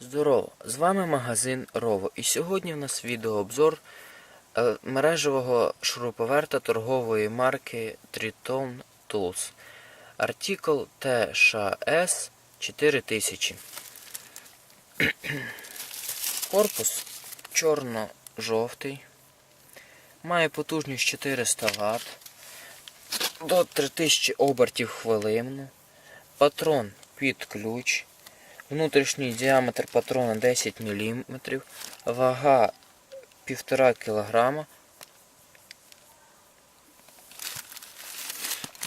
Здорово! З вами магазин Рово. І сьогодні у нас відеообзор е, мережевого шуруповерта торгової марки Triton Tools. Артикл TSHS 4000. Корпус чорно-жовтий. Має потужність 400 Вт до 3000 обертів в хвилину. Патрон під ключ. Внутрішній діаметр патрона 10 мм, вага 1,5 кг.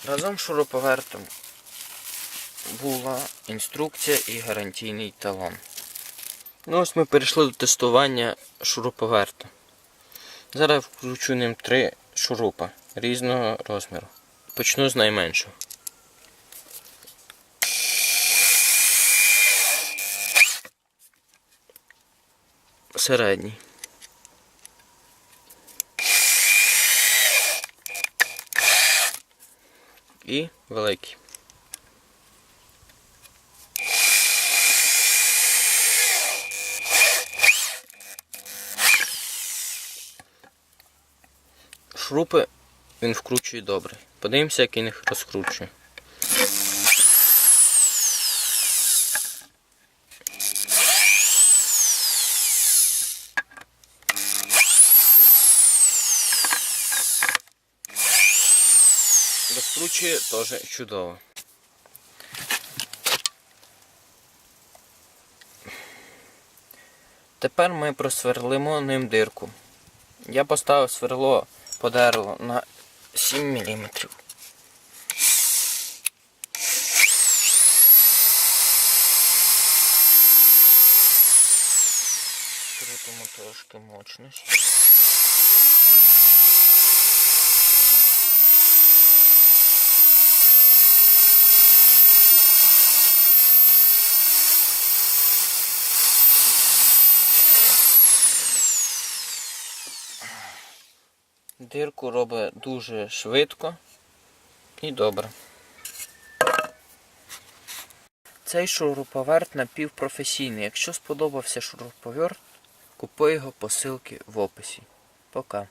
Разом з шуруповертом була інструкція і гарантійний талон. Ну ось ми перейшли до тестування шуруповерта. Зараз включу ним три шурупа різного розміру. Почну з найменшого. Середній. І великий. Шурупи він вкручує добре. Подивимося, як він їх розкручує. Розкручує теж чудово. Тепер ми просверлимо ним дирку. Я поставив сверло по дереву на 7 мм. Крутимо трошки мощності. Дирку робить дуже швидко і добре. Цей шуруповерт напівпрофесійний. Якщо сподобався шуруповерт, купуй його по ссылці в описі. Пока.